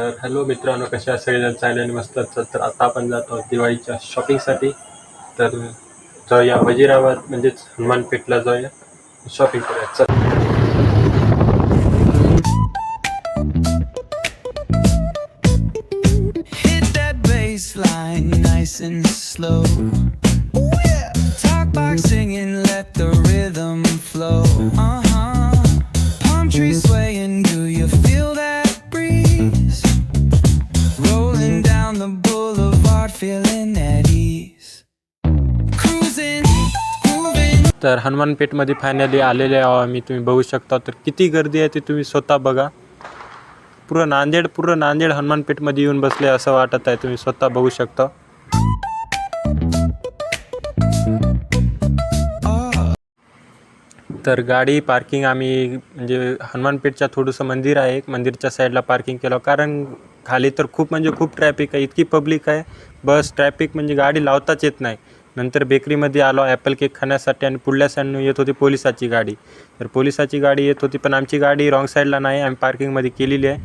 तर हॅलो मित्रांनो कशा सगळेजण चांगले आणि मस्त. तर आता आपण जातो आहोत दिवाळीच्या शॉपिंगसाठी तर जाऊया वजीराबाद म्हणजेच हनुमान पेठला जाऊया. शॉपिंग करूया. चल. Hit that bass line. Talk box singing, let the rhythm flow. तर हनुमानपेठमध्ये फायनली आलेले आहो आम्ही. तुम्ही बघू शकता. तर किती गर्दी आहे ते तुम्ही स्वतः बघा. पूर्ण नांदेड पूर्ण नांदेड हनुमानपेठमध्ये येऊन बसले असं वाटत आहे. तुम्ही स्वतः बघू शकता. तर गाडी पार्किंग आम्ही म्हणजे हनुमानपेठच्या थोडंसं मंदिर आहे. मंदिरच्या साईडला पार्किंग केलं. कारण खाली तर खूप म्हणजे खूप ट्रॅफिक आहे. इतकी पब्लिक आहे. बस ट्रॅफिक म्हणजे गाडी लावताच येत नाही. नंतर बेकरीमध्ये आलो ॲपल केक खाण्यासाठी आणि पुढल्या साईडनं येत होती पोलिसाची गाडी. तर पोलिसाची गाडी येत होती पण आमची गाडी रॉंग साईडला नाही आम्ही पार्किंगमध्ये केलेली आहे.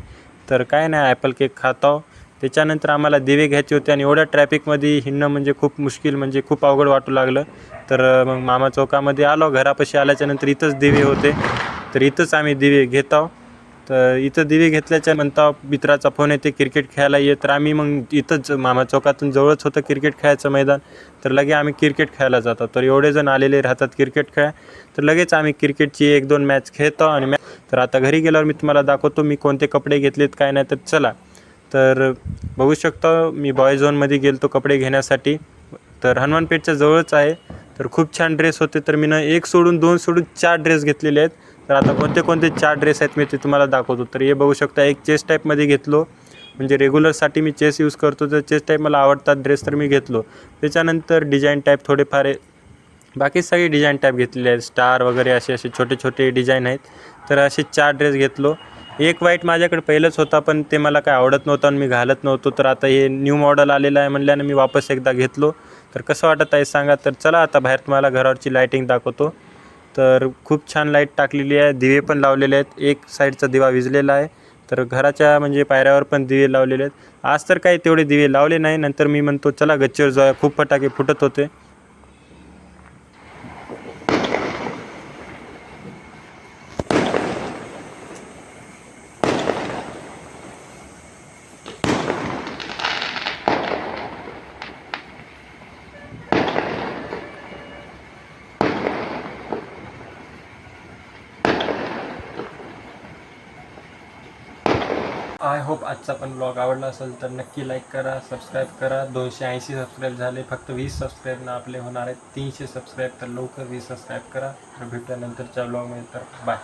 तर काय नाही ॲपल केक खातो. त्याच्यानंतर आम्हाला दिवे घ्यायचे होते आणि एवढ्या ट्रॅफिकमध्ये हिंडणं म्हणजे खूप मुश्किल म्हणजे खूप अवघड वाटू लागलं. तर मग मामा चौकामध्ये आलो घरापाशी आल्याच्यानंतर इथंच दिवे होते. तर इथंच आम्ही दिवे घेत आहोत. तर इथं दिवे घेतल्याच्या नंतर मित्राचा फोन येते क्रिकेट खेळायला ये तर आम्ही मग इथंच मामा चौकातून जवळच होतं क्रिकेट खेळायचं मैदान. तर लगे आम्ही क्रिकेट खेळायला जातो. तर एवढे जण आलेले राहतात क्रिकेट खेळा तर लगेच आम्ही क्रिकेटची एक दोन मॅच खेळतो आणि मॅ तर आता घरी गेल्यावर मी तुम्हाला दाखवतो मी कोणते कपडे घेतलेत काय नाही. तर चला. तर बघू शकतो मी बॉय झोनमध्ये गेलतो कपडे घेण्यासाठी. तर हनुमानपेठच्या जवळच आहे. तर खूप छान ड्रेस होते. तर मी ना एक सोडून दोन सोडून चार ड्रेस घेतलेले आहेत. तर आता कोणते कोणते चार ड्रेस आहेत मी ते तुम्हाला दाखवतो. तर हे बघू शकता एक चेस टाईपमध्ये घेतलो. म्हणजे रेग्युलरसाठी मी चेस यूज करतो. तर चेस टाईप मला आवडतात ड्रेस तर मी घेतलो. त्याच्यानंतर डिझाईन टाईप थोडेफार बाकी सगळे डिझाईन टाईप घेतलेले आहेत. स्टार वगैरे असे असे छोटे छोटे डिझाईन आहेत. तर असे चार ड्रेस घेतलो. एक वाईट माझ्याकडे पहिलंच होता पण ते मला काय आवडत नव्हतं आणि मी घालत नव्हतो. तर आता हे न्यू मॉडेल आलेलं आहे म्हणल्यानं मी वापस एकदा घेतलो. तर कसं वाटत आहे सांगा. तर चला आता बाहेर तुम्हाला घरावरची लाईटिंग दाखवतो. तर खूप छान लाइट टाकलेली आहे. दिवे पण लावलेले आहेत. एक साईडचा दिवा विजलेला आहे. तर घराच्या म्हणजे पायऱ्यावर पण दिवे लावलेले आहेत. आज तर काही तेवढे दिवे लावले नाही. नंतर मी म्हणतो चला गच्चीवर जाऊया. खूप फटाके फुटत होते. आय होप आजचा पण ब्लॉग आवडला असेल तर नक्की लाईक करा सबस्क्राईब करा. दोनशे ऐंशी सबस्क्राईब झाले फक्त वीस सबस्क्राईबना आपले होणार आहेत. तीनशे सबस्क्राईब तर लवकर वीस सबस्क्राईब करा. तर भेटल्यानंतरच्या ब्लॉगमध्ये तर बाय